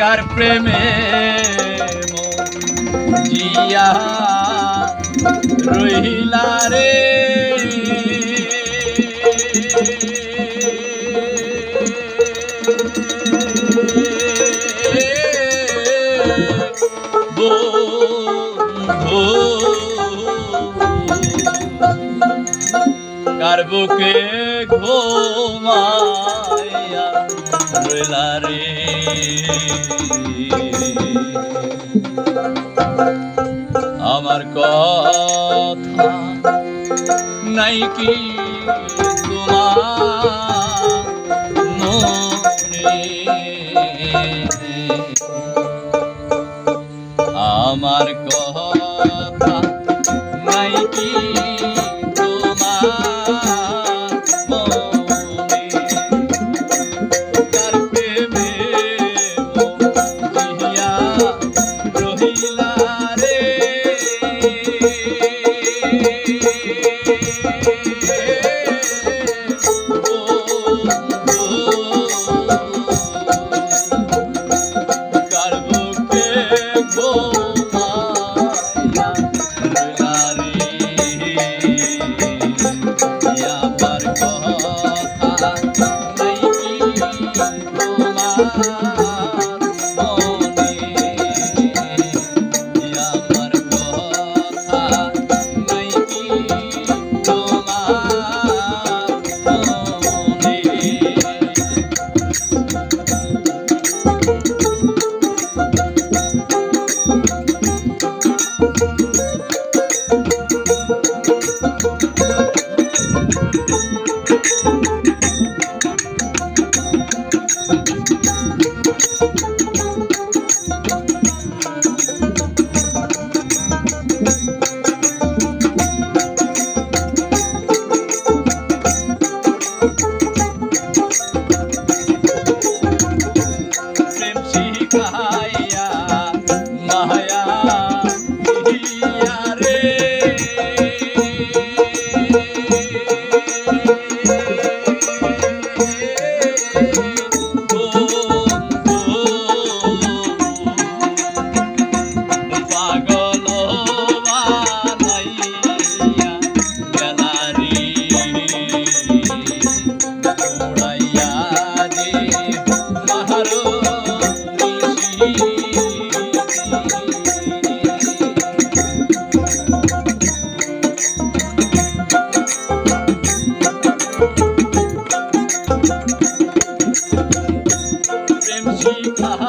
কার প্রেমে জিয়া রহিলা রে। গর্বকে বুকে আমার কথা নাই কি তোমার আমার কথা boy.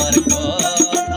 amar paar